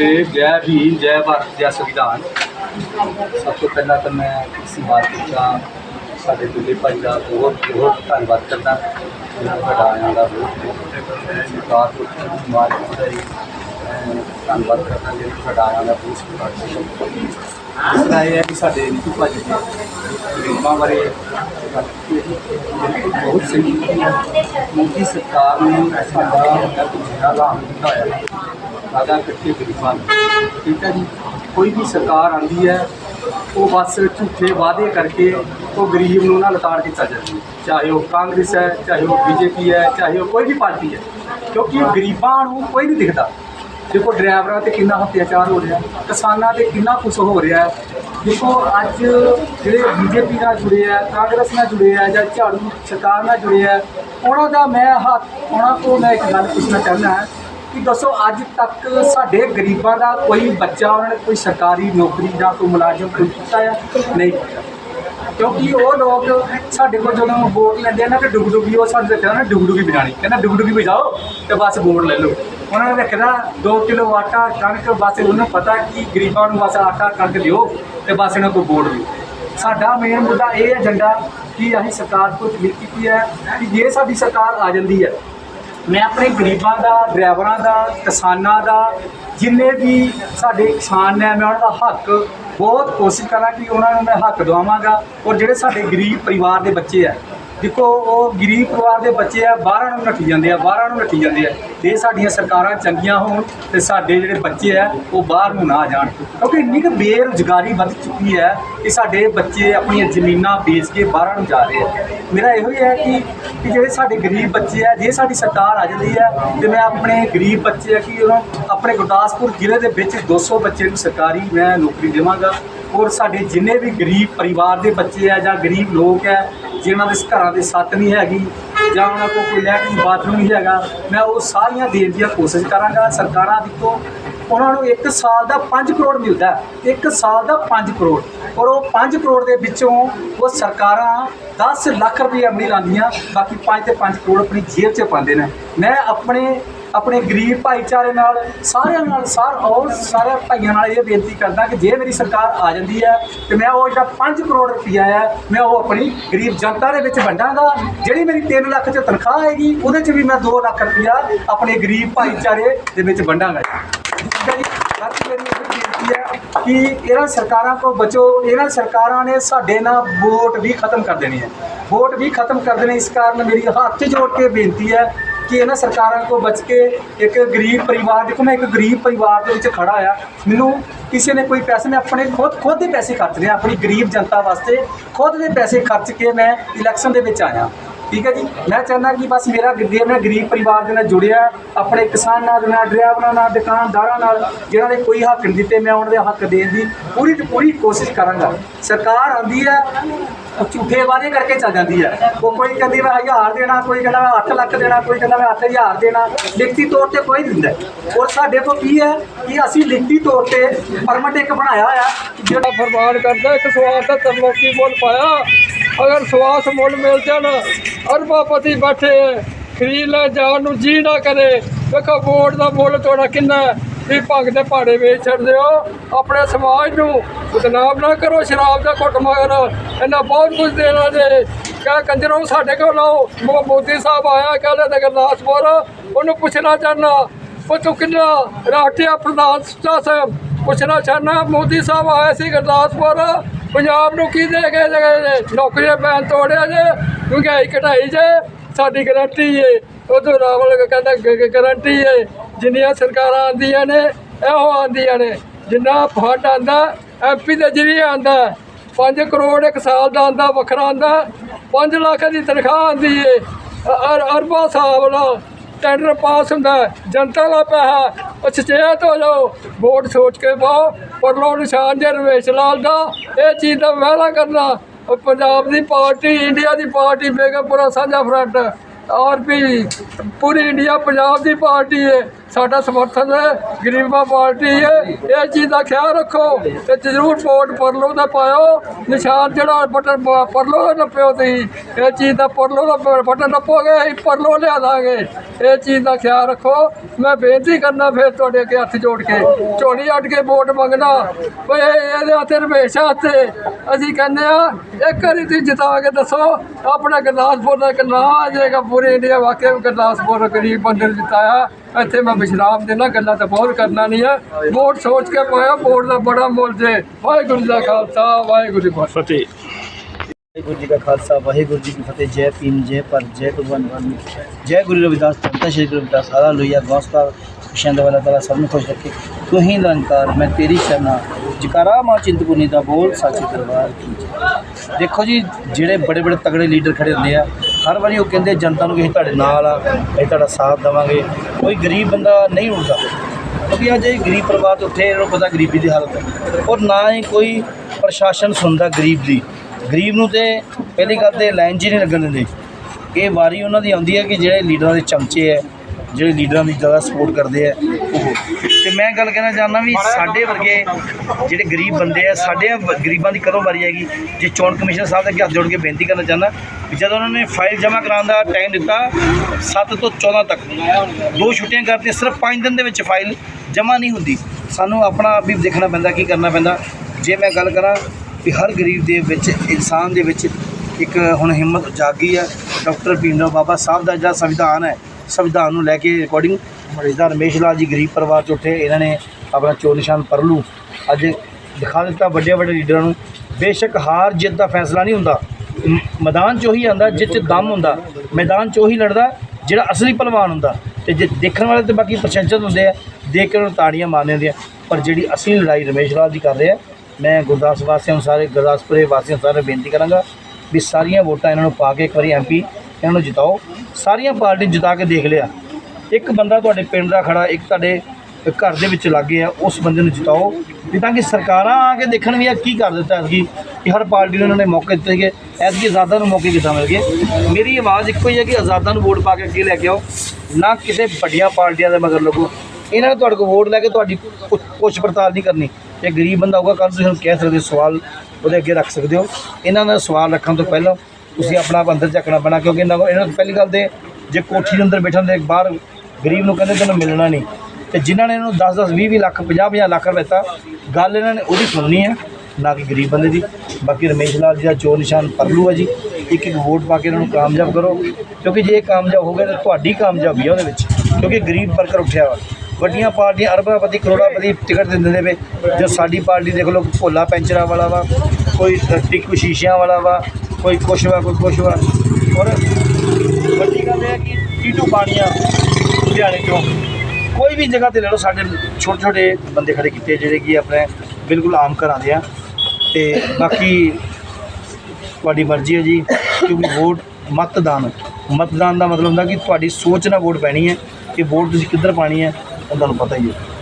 ਫਤਿਹ ਜੈ ਭੀਮ ਜੈ ਭਾਰਤ ਜੈ ਸੰਵਿਧਾਨ ਸਭ ਤੋਂ ਪਹਿਲਾਂ ਤਾਂ ਮੈਂ ਇਸ ਮਾਰਕੀਟ ਦਾ ਸਾਡੇ ਦੁੱਲੇ ਭਾਈ ਦਾ ਬਹੁਤ ਬਹੁਤ ਧੰਨਵਾਦ ਕਰਦਾ ਇਹਨਾਂ ਦਾ ਸਾਡਾ ਆਇਆਂ ਦਾ ਬਹੁਤ ਬਹੁਤ ਸਰਕਾਰ ਤੋਂ ਮਾਰਕੀਟ ਦਾ ਹੀ ਮੈਂ ਧੰਨਵਾਦ ਕਰਦਾ ਜਿਹੜਾ ਸਾਡਾ ਆਇਆਂ ਦਾ ਬਹੁਤ ਸਤਿਕਾਰ ਕਰਦਾ ਇਸ ਤਰ੍ਹਾਂ ਇਹ ਹੈ ਕਿ ਸਾਡੇ ਨੀਤੂ ਭਾਜੀ ਨੇ ਗਰੀਬਾਂ ਬਾਰੇ ਗੱਲ ਕੀਤੀ ਹੈ। ਬਹੁਤ ਸਹੀ ਮੋਦੀ ਸਰਕਾਰ ਨੇ ਸਾਡਾ ਇੱਕ ਜਿਹੜਾ ਲਾਭ ਦਿੱਤਾ ਹੋਇਆ ਹੈ ਵਾਦਾ ਕਰਕੇ ਗਰੀਬਾਂ ਨੂੰ। ਠੀਕ ਹੈ ਜੀ? ਕੋਈ ਵੀ ਸਰਕਾਰ ਆਂਦੀ ਹੈ, ਉਹ ਬਸ ਝੂਠੇ ਵਾਅਦੇ ਕਰਕੇ ਉਹ ਗਰੀਬ ਨੂੰ ਨਾ ਲਤਾੜ ਕੇ ਚੱਲ ਜਾਂਦੀ ਚਾਹੇ ਉਹ ਕਾਂਗਰਸ ਹੈ, ਚਾਹੇ ਉਹ ਬੀਜੇਪੀ ਹੈ, ਚਾਹੇ ਉਹ ਕੋਈ ਵੀ ਪਾਰਟੀ ਹੈ। ਕਿਉਂਕਿ ਗਰੀਬਾਂ ਨੂੰ ਕੋਈ ਨਹੀਂ ਦਿਖਦਾ। ਦੇਖੋ, ਡਰਾਈਵਰਾਂ ਤੇ ਕਿੰਨਾ ਅਤਿਆਚਾਰ ਹੋ ਰਿਹਾ, ਕਿਸਾਨਾਂ ਤੇ ਕਿੰਨਾ ਕੁਛ ਹੋ ਰਿਹਾ ਦੇਖੋ, ਅੱਜ ਜਿਹੜੇ ਬੀਜੇਪੀ ਨਾਲ ਜੁੜੇ ਆ ਕਾਂਗਰਸ ਨਾਲ ਜੁੜੇ ਆ ਜਾਂ ਝਾੜੂ ਸਰਕਾਰ ਨਾਲ ਜੁੜੇ ਆ ਉਹਨਾਂ ਦਾ ਮੈਂ ਹੱਥ, ਉਹਨਾਂ ਤੋਂ ਮੈਂ ਇੱਕ ਗੱਲ ਪੁੱਛਣਾ ਚਾਹੁੰਦਾ ਹਾਂ। ਕਿ ਦੱਸੋ, ਅੱਜ ਤੱਕ ਸਾਡੇ ਗਰੀਬਾਂ ਦਾ ਕੋਈ ਬੱਚਾ, ਉਹਨਾਂ ਨੇ ਕੋਈ ਸਰਕਾਰੀ ਨੌਕਰੀ ਜਾਂ ਕੋਈ ਮੁਲਾਜ਼ਮ ਕੋਈ ਕੀਤਾ ਆ? ਨਹੀਂ। ਕੀਤਾ ਕਿਉਂਕਿ ਉਹ ਲੋਕ ਸਾਡੇ ਕੋਲ ਜਦੋਂ ਵੋਟ ਲੈਂਦੇ ਆ ਨਾ ਕਿ ਡੁਗ ਡੁਗੀ ਉਹ ਸਾਡੇ ਰੱਖਦਾ ਨਾ ਡੁਗ ਡੁਗੀ ਬਜਾਣੀ ਕਹਿੰਦਾ ਡੁਗ ਡੁਗੀ ਵਜਾਓ ਤੇ ਬਸ ਵੋਟ ਲੈ ਲਓ। ਉਹਨਾਂ ਨੇ ਰੱਖਦਾ 2 ਕਿਲੋ ਆਟਾ, ਕਣਕ, ਬਸ ਉਹਨੂੰ ਪਤਾ ਕਿ ਗਰੀਬਾਂ ਨੂੰ ਬਸ ਆਟਾ, ਕਣਕ ਦਿਓ ਤੇ ਬਸ ਇਹਨਾਂ ਕੋਲ ਵੋਟ ਦਿਓ। ਸਾਡਾ ਮੇਨ ਮੁੱਦਾ ਇਹ ਏਜੰਡਾ ਕਿ ਅਸੀਂ ਸਰਕਾਰ ਕੋਲ ਉਮੀਦ ਕੀਤੀ ਹੈ ਕਿ ਜੇ ਸਾਡੀ ਸਰਕਾਰ ਆ ਜਾਂਦੀ ਹੈ ਮੈਂ ਆਪਣੇ ਗਰੀਬਾਂ ਦਾ, ਡਰਾਈਵਰਾਂ ਦਾ, ਕਿਸਾਨਾਂ ਦਾ, ਜਿੰਨੇ ਵੀ ਸਾਡੇ ਕਿਸਾਨ ਨੇ, ਮੈਂ ਉਹਨਾਂ ਦਾ ਹੱਕ ਬਹੁਤ ਕੋਸ਼ਿਸ਼ ਕਰਾਂ ਕਿ ਉਹਨਾਂ ਨੂੰ ਮੈਂ ਹੱਕ ਦਵਾਵਾਂਗਾ ਔਰ ਜਿਹੜੇ ਸਾਡੇ ਗਰੀਬ ਪਰਿਵਾਰ ਦੇ ਬੱਚੇ ਆ ਦੇਖੋ, ਉਹ ਗਰੀਬ ਪਰਿਵਾਰ ਦੇ ਬੱਚੇ ਆ, ਬਾਹਰਾਂ ਨੂੰ ਨੱਠੀ ਜਾਂਦੇ ਆ, ਬਾਹਰਾਂ ਨੂੰ ਨੱਠੀ ਜਾਂਦੇ ਆ। ਤੇ ਸਾਡੀਆਂ ਸਰਕਾਰਾਂ ਚੰਗੀਆਂ ਹੋਣ ਤੇ ਸਾਡੇ ਜਿਹੜੇ ਬੱਚੇ ਆ, ਉਹ ਬਾਹਰ ਨੂੰ ਨਾ ਜਾਣ। ਕਿਉਂਕਿ ਇੰਨੀ ਕੁ ਬੇਰੁਜ਼ਗਾਰੀ ਵੱਧ ਚੁੱਕੀ ਹੈ ਕਿ ਸਾਡੇ ਬੱਚੇ ਆਪਣੀਆਂ ਜ਼ਮੀਨਾਂ ਵੇਚ ਕੇ ਬਾਹਰਾਂ ਨੂੰ ਜਾ ਰਹੇ ਆ। ਮੇਰਾ ਇਹੋ ਹੀ ਹੈ ਕਿ ਕਿ ਜਿਹੜੇ ਸਾਡੇ ਗਰੀਬ ਬੱਚੇ ਆ, ਜੇ ਸਾਡੀ ਸਰਕਾਰ ਆ ਜਾਂਦੀ ਹੈ ਤੇ ਮੈਂ ਆਪਣੇ ਗਰੀਬ ਬੱਚੇ ਆ ਕਿ ਉਹਨਾਂ ਆਪਣੇ ਗੁਰਦਾਸਪੁਰ ਜ਼ਿਲ੍ਹੇ ਦੇ ਵਿੱਚ 200 ਬੱਚੇ ਨੂੰ ਸਰਕਾਰੀ ਮੈਂ ਨੌਕਰੀ ਦੇਵਾਂਗਾ। ਔਰ ਸਾਡੇ ਜਿੰਨੇ ਵੀ ਗਰੀਬ ਪਰਿਵਾਰ ਦੇ ਬੱਚੇ ਆ ਜਾਂ ਗਰੀਬ ਲੋਕ ਆ, ਜਿਨ੍ਹਾਂ ਦੇ ਘਰਾਂ ਦੇ ਛੱਤ ਨਹੀਂ ਹੈਗੀ, ਜਾਂ ਉਹਨਾਂ ਕੋਲ ਕੋਈ ਲੈਟਰਿਨ ਬਾਥਰੂਮ ਨਹੀਂ ਹੈਗਾ, ਮੈਂ ਉਹ ਸਾਰੀਆਂ ਦੇਣ ਦੀ ਕੋਸ਼ਿਸ਼ ਕਰਾਂਗਾ ਸਰਕਾਰਾਂ ਦੀ ਦੇਖੋ ਉਹਨਾਂ ਨੂੰ 1 ਸਾਲ ਦਾ 5 ਕਰੋੜ ਮਿਲਦਾ ਹੈ। 1 ਸਾਲ ਦਾ 5 ਕਰੋੜ। ਔਰ ਉਹ 5 ਕਰੋੜ ਦੇ ਵਿੱਚੋਂ ਉਹ ਸਰਕਾਰਾਂ 10 ਲੱਖ ਰੁਪਏ ਅਮਰੀ ਲਾਉਂਦੀਆਂ, ਬਾਕੀ 5 ਤੇ 5 ਕਰੋੜ ਆਪਣੀ ਜੇਬ 'ਚ ਪਾਉਂਦੇ ਨੇ। ਮੈਂ ਆਪਣੇ ਆਪਣੇ ਗਰੀਬ ਭਾਈਚਾਰੇ ਨਾਲ, ਸਾਰਿਆਂ ਨਾਲ, ਸਾਰ ਔਰ ਸਾਰੇ ਭਾਈਆਂ ਨਾਲ ਇਹ ਬੇਨਤੀ ਕਰਦਾ ਕਿ ਜੇ ਮੇਰੀ ਸਰਕਾਰ ਆ ਜਾਂਦੀ ਹੈ ਤੇ ਮੈਂ ਉਹ ਜਿਹੜਾ 5 ਕਰੋੜ ਰੁਪਈਆ ਹੈ, ਮੈਂ ਉਹ ਆਪਣੀ ਗਰੀਬ ਜਨਤਾ ਦੇ ਵਿੱਚ ਵੰਡਾਂਗਾ, ਜਿਹੜੀ ਮੇਰੀ 3 ਲੱਖ 'ਚ ਤਨਖਾਹ ਆਏਗੀ, ਉਹਦੇ 'ਚ ਵੀ ਮੈਂ 2 ਲੱਖ ਰੁਪਈਆ ਆਪਣੇ ਗਰੀਬ ਭਾਈਚਾਰੇ ਦੇ ਵਿੱਚ ਵੰਡਾਂਗਾ। ਜੀ? ਠੀਕ ਬਾਕੀ ਮੇਰੀ ਇਹ ਬੇਨਤੀ ਹੈ ਕਿ ਇਹਨਾਂ ਸਰਕਾਰਾਂ ਤੋਂ ਬਚੋ, ਇਹਨਾਂ ਸਰਕਾਰਾਂ ਨੇ ਸਾਡੇ ਨਾਲ ਵੋਟ ਵੀ ਖਤਮ ਕਰ ਦੇਣੀ ਹੈ। ਵੋਟ ਵੀ ਖਤਮ ਕਰ ਦੇਣੀ, ਇਸ ਕਾਰਨ ਮੇਰੀ ਹੱਥ ਜੋੜ ਕੇ ਬੇਨਤੀ ਹੈ ਕਿ ਇਹਨਾਂ ਸਰਕਾਰਾਂ ਕੋ ਬਚ ਕੇ ਇੱਕ ਗਰੀਬ ਪਰਿਵਾਰ, ਦੇਖੋ ਮੈਂ ਇੱਕ ਗਰੀਬ ਪਰਿਵਾਰ ਦੇ ਵਿੱਚ ਖੜਾ ਆ ਮੈਨੂੰ ਕਿਸੇ ਨੇ ਕੋਈ ਪੈਸੇ, ਮੈਂ ਆਪਣੇ ਖੁਦ ਖੁਦ ਦੇ ਪੈਸੇ ਖਰਚ ਰਿਹਾ ਆਪਣੀ ਗਰੀਬ ਜਨਤਾ ਵਾਸਤੇ ਖੁਦ ਦੇ ਪੈਸੇ ਖਰਚ ਕੇ ਮੈਂ ਇਲੈਕਸ਼ਨ ਦੇ ਵਿੱਚ ਆਇਆ। ਠੀਕ ਹੈ ਜੀ। ਮੈਂ ਚਾਹੁੰਦਾ ਕਿ ਬਸ ਮੇਰਾ ਜੇ ਮੈਂ ਗਰੀਬ ਪਰਿਵਾਰ ਦੇ ਨਾਲ ਜੁੜਿਆ, ਆਪਣੇ ਕਿਸਾਨਾਂ ਦੇ ਨਾਲ ਡਰਾਈਵਰਾਂ ਨਾਲ, ਦੁਕਾਨਦਾਰਾਂ ਨਾਲ ਜਿਹਨਾਂ ਨੇ ਕੋਈ ਹੱਕ ਨਹੀਂ ਦਿੱਤੇ, ਮੈਂ ਉਹਨਾਂ ਦੇ ਹੱਕ ਦੇਣ ਦੀ ਪੂਰੀ ਤੇ ਪੂਰੀ ਕੋਸ਼ਿਸ਼ ਕਰਾਂਗਾ। ਸਰਕਾਰ ਆਂਦੀ ਹੈ, ਉਹ ਝੂਠੇ ਵਾਅਦੇ ਕਰਕੇ ਚੱਲ ਜਾਂਦੀ ਹੈ। ਉਹ ਕੋਈ ਕਹਿੰਦੀ ਮੈਂ 1000 ਦੇਣਾ, ਕੋਈ ਕਹਿੰਦਾ ਮੈਂ 8 ਲੱਖ ਦੇਣਾ, ਕੋਈ ਕਹਿੰਦਾ ਮੈਂ 8000 ਦੇਣਾ, ਲਿਖਤੀ ਤੌਰ ਤੇ ਕੋਈ ਦਿੰਦਾ। ਔਰ ਸਾਡੇ ਕੋਲ ਕੀ ਹੈ ਕਿ ਅਸੀਂ ਲਿਖਤੀ ਤੌਰ ਤੇ ਪਰਮਿਟ ਇੱਕ ਬਣਾਇਆ ਹੋਇਆ, ਜਿਹੜਾ ਜਿਹੜਾ ਫਰਮਾਨ ਕਰਦਾ, ਇੱਕ ਸਵਾਲ ਦਾ ਤਰਲੋਕੀ ਮੁੱਲ ਪਾਇਆ। ਅਗਰ ਸਵਾਸ ਮੁੱਲ ਮਿਲ ਜਾਣ ਅਰਬਾਪਤੀ ਬੈਠੇ ਖਰੀਦ ਲੈ, ਜਾਣ ਨੂੰ ਜੀ ਨਾ ਕਰੇ। ਵੇਖੋ ਵੋਟ ਦਾ ਮੁੱਲ ਤੁਹਾਡਾ ਕਿੰਨਾ ਵੀ ਭੰਗ ਦੇ ਭਾੜੇ ਵੇਚ ਛੱਡਦੇ ਹੋ। ਆਪਣੇ ਸਮਾਜ ਨੂੰ ਬਦਨਾਮ ਨਾ ਕਰੋ, ਸ਼ਰਾਬ ਦਾ ਘੁੱਟ ਮਗਰ ਇਹਨਾਂ ਬਹੁਤ ਕੁਝ ਦੇਣਾ ਜੇ ਕਹ ਕੰਜਰੋਂ ਸਾਡੇ ਕੋਲ ਆਓ। ਮੋਦੀ ਸਾਹਿਬ ਆਇਆ, ਕਹਿੰਦੇ ਤੇ ਗੁਰਦਾਸਪੁਰ ਉਹਨੂੰ ਪੁੱਛਣਾ ਚਾਹਨਾ ਉਹ ਤੂੰ ਕਿੰਨਾ ਰਾਸ਼ਟਰੀ ਪ੍ਰਧਾਨ ਸਾਹਿਬ? ਪੁੱਛਣਾ ਚਾਹਨਾ ਮੋਦੀ ਸਾਹਿਬ ਆਏ ਸੀ ਗੁਰਦਾਸਪੁਰ ਪੰਜਾਬ ਨੂੰ ਕੀ ਦੇ ਗਏ ਨੌਕਰੀਆਂ ਪੈਣ ਤੋੜਿਆ ਜੇ, ਮਹਿੰਗਾਈ ਘਟਾਈ ਜੇ, ਸਾਡੀ ਗਰੰਟੀ ਏ। ਉਦੋਂ ਰਾਵਲ ਕਹਿੰਦਾ ਗਰੰਟੀ ਏ। ਜਿੰਨੀਆਂ ਸਰਕਾਰਾਂ ਆਂਦੀਆਂ ਨੇ, ਇਹੋ ਆਂਦੀਆਂ ਨੇ। ਜਿੰਨਾ ਫੰਡ ਆਂਦਾ ਐਮਪੀ ਦੇ ਜਰੀਏ ਆਂਦਾ 5 ਕਰੋੜ ਇੱਕ ਸਾਲ ਦਾ ਆਂਦਾ ਵੱਖਰਾ ਆਂਦਾ 5 ਲੱਖ ਦੀ ਤਨਖਾਹ ਆਂਦੀ ਏ। ਅਰ, ਅਰਬਾਂ ਹਿਸਾਬ ਨਾਲ ਟੈਂਡਰ ਪਾਸ ਹੁੰਦਾ ਜਨਤਾ ਦਾ ਪੈਸਾ ਉਹ ਹੋ ਜਾਓ, ਵੋਟ ਸੋਚ ਕੇ ਪਾਓ ਪਰਲੋ ਨਿਸ਼ਾਨ ਜੇ ਰਵੇਸ਼ ਲਾਲ ਦਾ, ਇਹ ਚੀਜ਼ ਦਾ ਵਾਅਦਾ ਕਰਨਾ ਪੰਜਾਬ ਦੀ ਪਾਰਟੀ, ਇੰਡੀਆ ਦੀ ਪਾਰਟੀ, ਬੇਗਮਪੁਰਾ ਸਾਂਝਾ ਫਰੰਟ ਔਰ ਵੀ ਪੂਰੀ ਇੰਡੀਆ ਪੰਜਾਬ ਦੀ ਪਾਰਟੀ ਹੈ, ਸਾਡਾ ਸਮਰਥਨ ਹੈ, ਗਰੀਬਾਂ ਪਾਰਟੀ ਹੈ, ਇਹ ਚੀਜ਼ ਦਾ ਖਿਆਲ ਰੱਖੋ, ਤੇ ਜ਼ਰੂਰ ਵੋਟ ਪਰਲੋ ਦਾ ਪਾਇਓ, ਨਿਸ਼ਾਨ ਜਿਹੜਾ ਬਟਨ ਪਰਲੋ ਦਾ ਨੱਪਿਓ ਤੁਸੀਂ, ਇਹ ਚੀਜ਼ ਦਾ ਪਰਲੋ ਦਾ ਬਟਨ ਨੱਪੋਗੇ, ਅਸੀਂ ਪਰਲੋ ਲਿਆ ਦਾਂਗੇ। ਇਹ ਚੀਜ਼ ਦਾ ਖਿਆਲ ਰੱਖੋ। ਮੈਂ ਬੇਨਤੀ ਕਰਨਾ ਫਿਰ ਤੁਹਾਡੇ ਅੱਗੇ ਹੱਥ ਜੋੜ ਕੇ ਝੋਲੀ ਅੱਡ ਕੇ ਵੋਟ ਮੰਗਣਾ। ਓਏ ਇਹਦੇ ਹੱਥੇ ਰਮੇਸ਼ਾ ਹੱਥੇ ਅਸੀਂ ਕਹਿੰਦੇ ਆ ਇੱਕ ਵਾਰੀ ਤੁਸੀਂ ਜਿਤਾ ਕੇ ਦੱਸੋ ਆਪਣਾ ਗੁਰਦਾਸਪੁਰ ਦਾ ਇੱਕ ਨਾਂ ਆ ਜਾਏਗਾ ਪੂਰੇ ਇੰਡੀਆ ਵਾਕਿਆ ਗੁਰਦਾਸਪੁਰ ਗਰੀਬ ਬੰਦੇ ਨੂੰ ਜਿਤਾਇਆ ਇੱਥੇ ਮੈਂ ਵਿਸ਼ਰਾਮ ਦੇਣਾ ਗੱਲਾਂ ਤਾਂ ਬਹੁਤ ਕਰਨਾ ਨਹੀਂ ਹੈ ਵੋਟ ਸੋਚ ਕੇ ਪਾਇਆ ਵੋਟ ਦਾ ਬੜਾ ਮੁੱਲ ਜੇ। ਵਾਹਿਗੁਰੂ ਜੀ ਦਾ ਖਾਲਸਾ ਵਾਹਿਗੁਰੂ ਜੀ ਕੀ ਫਤਿਹ। ਵਾਹਿਗੁਰੂ ਜੀ ਕਾ ਖਾਲਸਾ ਵਾਹਿਗੁਰੂ ਜੀ ਕੀ ਫਤਿਹ। ਜੈ ਭੀਮ ਜੈ ਪਰ ਜੈ ਭਗਵਾਨ ਜੈ। ਗੁਰੂ ਰਵਿਦਾਸ ਧੰਤਾ ਸ਼੍ਰੀ ਗੁਰੂ ਰਵਿਦਾਸ ਸਾਰਾ ਲੋਈਆ ਗੌਸਤਾ ਖੁਸ਼ਿੰਦ ਵਾਲਾ ਤਾਲਾ ਸਭ ਨੂੰ ਖੁਸ਼ ਰੱਖੇ। ਤੂੰ ਹੀ ਲੰਕਾਰ ਮੈਂ ਤੇਰੀ ਸ਼ਰਨਾ। ਜਕਾਰਾ ਮਾਂ ਚਿੰਤਪੁਰਨੀ ਦਾ ਬੋਲ, ਸਾਚੇ ਦਰਬਾਰ ਕੀ ਜੈ। ਦੇਖੋ ਜੀ, ਜਿਹੜੇ ਬੜੇ ਬੜੇ ਤਗੜੇ ਲੀਡਰ ਖੜੇ ਹੁੰਦੇ ਆ, ਹਰ ਵਾਰੀ ਉਹ ਕਹਿੰਦੇ ਜਨਤਾ ਨੂੰ ਕਿ ਅਸੀਂ ਤੁਹਾਡੇ ਨਾਲ ਆ, ਅਸੀਂ ਤੁਹਾਡਾ ਸਾਥ ਦੇਵਾਂਗੇ। ਕੋਈ ਗਰੀਬ ਬੰਦਾ ਨਹੀਂ ਉੱਠਦਾ। ਕਿਉਂਕਿ ਅੱਜ ਇਹ ਗਰੀਬ ਪਰਿਵਾਰ ਤੋਂ ਉੱਠੇ, ਇਹਨਾਂ ਨੂੰ ਪਤਾ ਗਰੀਬੀ ਦੀ ਹਾਲਤ ਹੈ। ਔਰ ਨਾ ਹੀ ਕੋਈ ਪ੍ਰਸ਼ਾਸਨ ਸੁਣਦਾ ਗਰੀਬ ਦੀ। ਗਰੀਬ ਨੂੰ ਤੇ ਪਹਿਲੀ ਗੱਲ ਤੇ ਲਾਈਨ 'ਚ ਹੀ ਨਹੀਂ ਲੱਗਣ ਦਿੰਦੇ। ਇਹ ਵਾਰੀ ਉਹਨਾਂ ਦੀ ਆਉਂਦੀ ਹੈ ਕਿ ਜਿਹੜੇ ਲੀਡਰਾਂ ਦੇ ਚਮਚੇ ਹੈ, ਜਿਹੜੇ ਲੀਡਰਾਂ ਦੀ ਜ਼ਿਆਦਾ ਸਪੋਰਟ ਕਰਦੇ ਆ ਉਹ। ਤੇ ਮੈਂ ਗੱਲ ਕਹਿਣਾ ਚਾਹੁੰਦਾ ਵੀ ਸਾਡੇ ਵਰਗੇ ਜਿਹੜੇ ਗਰੀਬ ਬੰਦੇ ਆ ਸਾਡੇ ਗਰੀਬਾਂ ਦੀ ਕਦੋਂ ਵਾਰੀ ਆਏਗੀ? ਜੇ ਚੋਣ ਕਮਿਸ਼ਨ ਸਾਹਿਬ ਦੇ ਅੱਗੇ ਹੱਥ ਜੋੜ ਕੇ ਬੇਨਤੀ ਕਰਨਾ ਚਾਹੁੰਦਾ, ਵੀ ਜਦੋਂ ਉਹਨਾਂ ਨੇ ਫਾਈਲ ਜਮ੍ਹਾਂ ਕਰਾਉਣ ਦਾ ਟਾਈਮ ਦਿੱਤਾ 7 ਤੋਂ 14 ਤੱਕ। ਦੋ ਛੁੱਟੀਆਂ ਕਰਤੀਆਂ, ਸਿਰਫ 5 ਦਿਨ ਦੇ ਵਿੱਚ ਫਾਈਲ ਜਮ੍ਹਾਂ ਨਹੀਂ ਹੁੰਦੀ। ਸਾਨੂੰ ਆਪਣਾ ਆਪ ਵੀ ਦੇਖਣਾ ਪੈਂਦਾ, ਕੀ ਕਰਨਾ ਪੈਂਦਾ। ਜੇ ਮੈਂ ਗੱਲ ਕਰਾਂ ਵੀ ਹਰ ਗਰੀਬ ਦੇ ਵਿੱਚ, ਇਨਸਾਨ ਦੇ ਵਿੱਚ ਇੱਕ ਹੁਣ ਹਿੰਮਤ ਜਾਗੀ ਆ ਡਾਕਟਰ ਭੀਮਰਾਓ ਬਾਬਾ ਸਾਹਿਬ ਦਾ ਜਿਹੜਾ ਸੰਵਿਧਾਨ ਹੈ, ਸੰਵਿਧਾਨ ਨੂੰ ਲੈ ਕੇ ਅਕੋਰਡਿੰਗ ਮਰੇਦਾ ਰਮੇਸ਼ ਲਾਲ ਜੀ, ਗਰੀਬ ਪਰਿਵਾਰ ਚ ਉੱਠੇ, ਇਹਨਾਂ ਨੇ ਆਪਣਾ ਚੋਣ ਨਿਸ਼ਾਨ ਪਰਲੂ ਅੱਜ ਦਿਖਾ ਦਿੱਤਾ ਵੱਡੇ ਵੱਡੇ ਲੀਡਰਾਂ ਨੂੰ, ਬੇਸ਼ੱਕ ਹਾਰ ਜਿੱਤ ਦਾ ਫੈਸਲਾ ਨਹੀਂ ਹੁੰਦਾ। ਮੈਦਾਨ 'ਚ ਉਹੀ ਆਂਦਾ, ਜਿੱਤ 'ਚ ਦਮ ਹੁੰਦਾ। ਮੈਦਾਨ 'ਚ ਉਹੀ ਲੜਦਾ, ਜਿਹੜਾ ਅਸਲੀ ਪਹਿਲਵਾਨ ਹੁੰਦਾ। ਤੇ ਜੇ ਦੇਖਣ ਵਾਲੇ ਤੇ ਬਾਕੀ ਪ੍ਰਸ਼ੰਸਕ ਹੁੰਦੇ ਆ, ਦੇਖ ਕੇ ਉਹਨਾਂ ਤਾੜੀਆਂ ਮਾਰਨੇ ਹੁੰਦੀਆਂ ਪਰ ਜਿਹੜੀ ਅਸਲੀ ਲੜਾਈ ਰਮੇਸ਼ ਲਾਲ ਜੀ ਕਰ ਰਹੇ ਆ, ਮੈਂ ਗੁਰਦਾਸ ਵਾਸੀਆਂ ਨੂੰ ਸਾਰੇ ਗੁਰਦਾਸਪੁਰੇ ਵਾਸੀਆਂ ਨੂੰ ਸਾਰੇ ਬੇਨਤੀ ਕਰਾਂਗਾ ਵੀ ਸਾਰੀਆਂ ਵੋਟਾਂ ਇਹਨਾਂ ਨੂੰ ਪਾ ਕੇ ਇੱਕ ਵਾਰੀ ਐਮਪੀ ਇਹਨਾਂ ਨੂੰ ਜਿਤਾਓ। ਸਾਰੀਆਂ ਪਾਰਟੀ ਜਿਤਾ ਕੇ ਦੇਖ ਲਿਆ। ਇੱਕ ਬੰਦਾ ਤੁਹਾਡੇ ਪਿੰਡ ਦਾ ਖੜਾ, ਇੱਕ ਤੁਹਾਡੇ ਘਰ ਦੇ ਵਿੱਚ ਲੱਗੇ ਆ, ਉਸ ਬੰਦੇ ਨੂੰ ਜਿਤਾਓ। ਵੀ ਤਾਂ ਕਿ ਸਰਕਾਰਾਂ ਆ ਕੇ ਦੇਖਣ ਵੀ ਆ ਕੀ ਕਰ ਦਿੱਤਾ ਐਤਕੀ ਕਿ ਹਰ ਪਾਰਟੀ ਨੂੰ ਇਹਨਾਂ ਨੇ ਮੌਕੇ ਦਿੱਤੇ ਗਏ ਐਤਕੀ ਆਜ਼ਾਦਾਂ ਨੂੰ ਮੌਕੇ ਕਿੱਦਾਂ ਮਿਲ ਗਏ? ਮੇਰੀ ਆਵਾਜ਼ ਇੱਕੋ ਹੀ ਹੈ ਕਿ ਆਜ਼ਾਦਾਂ ਨੂੰ ਵੋਟ ਪਾ ਕੇ ਅੱਗੇ ਲੈ ਕੇ ਆਓ। ਨਾ ਕਿਸੇ ਵੱਡੀਆਂ ਪਾਰਟੀਆਂ ਦੇ ਮਗਰ ਲੱਗੋ। ਇਹਨਾਂ ਨੇ ਤੁਹਾਡੇ ਕੋਲ ਵੋਟ ਲੈ ਕੇ ਤੁਹਾਡੀ ਪੁੱਛ- ਪੁੱਛ ਪੜਤਾਲ ਨਹੀਂ ਕਰਨੀ। ਜੇ ਗਰੀਬ ਬੰਦਾ ਹੋਊਗਾ ਕੱਲ ਤੁਸੀਂ ਉਹਨੂੰ ਕਹਿ ਸਕਦੇ ਹੋ, ਸਵਾਲ ਉਹਦੇ ਅੱਗੇ ਰੱਖ ਸਕਦੇ ਹੋ। ਇਹਨਾਂ ਦਾ ਸਵਾਲ ਰੱਖਣ ਤੋਂ ਪਹਿਲਾਂ ਤੁਸੀਂ ਆਪਣਾ ਆਪ ਅੰਦਰ ਝੱਕਣਾ ਪੈਣਾ, ਕਿਉਂਕਿ ਇਹਨਾਂ ਕੋਲ ਇਹਨਾਂ ਤੋਂ ਪਹਿਲੀ ਗੱਲ ਤੇ ਜੇ ਕੋਠੀ ਦੇ ਅੰਦਰ ਬੈਠਣ ਦੇ ਬਾਹਰ ਗਰੀਬ ਨੂੰ ਕਹਿੰਦੇ ਤੈਨੂੰ ਮਿਲਣਾ ਨਹੀਂ। ਤੇ ਜਿਨ੍ਹਾਂ ਨੇ ਇਹਨੂੰ 10 10 20 20 ਲੱਖ 50 50 ਲੱਖ ਰੁਪਏ ਦਿੱਤਾ, ਗੱਲ ਇਹਨਾਂ ਨੇ ਉਹਦੀ ਸੁਣਨੀ ਹੈ, ਨਾ ਕਿ ਗਰੀਬ ਬੰਦੇ ਦੀ। ਬਾਕੀ ਰਮੇਸ਼ ਲਾਲ ਜੀ ਦਾ ਚੋਣ ਨਿਸ਼ਾਨ ਪਰਲੂ ਹੈ ਜੀ। ਇੱਕ ਇੱਕ ਵੋਟ ਪਾ ਕੇ ਇਹਨਾਂ ਨੂੰ ਕਾਮਯਾਬ ਕਰੋ, ਕਿਉਂਕਿ ਜੇ ਇਹ ਕਾਮਯਾਬ ਹੋ ਗਏ ਤਾਂ ਤੁਹਾਡੀ ਕਾਮਯਾਬੀ ਹੈ ਉਹਦੇ ਵਿੱਚ, ਕਿਉਂਕਿ ਗਰੀਬ ਵਰਕਰ ਉੱਠਿਆ ਵਾ। ਵੱਡੀਆਂ ਪਾਰਟੀਆਂ ਅਰਬਾਪਤੀ ਕਰੋੜਾਪਤੀ ਟਿਕਟ ਦਿੰਦੇ ਨੇ ਵੇ। ਜੋ ਸਾਡੀ ਪਾਰਟੀ ਦੇਖ ਲਓ, ਭੋਲਾ ਪੈਂਚਰਾਂ ਵਾਲਾ ਵਾ, ਕੋਈ ਟਿੱਕੂ ਸ਼ੀਸ਼ਿਆਂ ਵਾਲਾ ਵਾ, ਕੋਈ ਕੁਛ ਵਾ, ਕੋਈ ਕੁਛ ਵਾ। ਔਰ ਵੱਡੀ ਗੱਲ ਇਹ ਹੈ ਕਿ ਟੀਟੂ ਬਾਣੀਆਂ ਲੁਧਿਆਣੇ ਤੋਂ ਕੋਈ ਵੀ ਜਗ੍ਹਾ ਤੇ ਲੈ ਲਓ, ਸਾਡੇ ਛੋਟੇ ਛੋਟੇ ਬੰਦੇ ਖੜੇ ਕੀਤੇ ਜਿਹੜੇ ਕਿ ਆਪਣੇ ਬਿਲਕੁਲ ਆਮ ਘਰਾਂ ਦੇ ਆ। ਤੇ ਬਾਕੀ ਤੁਹਾਡੀ ਮਰਜ਼ੀ ਹੈ ਜੀ, ਕਿਉਂਕਿ ਵੋਟ ਮਤਦਾਨ ਮਤਦਾਨ ਦਾ ਮਤਲਬ ਹੁੰਦਾ ਕਿ ਤੁਹਾਡੀ ਸੋਚ ਨਾਲ ਵੋਟ ਪੈਣੀ ਹੈ ਕਿ ਵੋਟ ਤੁਸੀਂ ਕਿੱਧਰ ਪਾਣੀ ਹੈ। ਉਹ ਤੁਹਾਨੂੰ ਪਤਾ ਹੀ ਹੈ।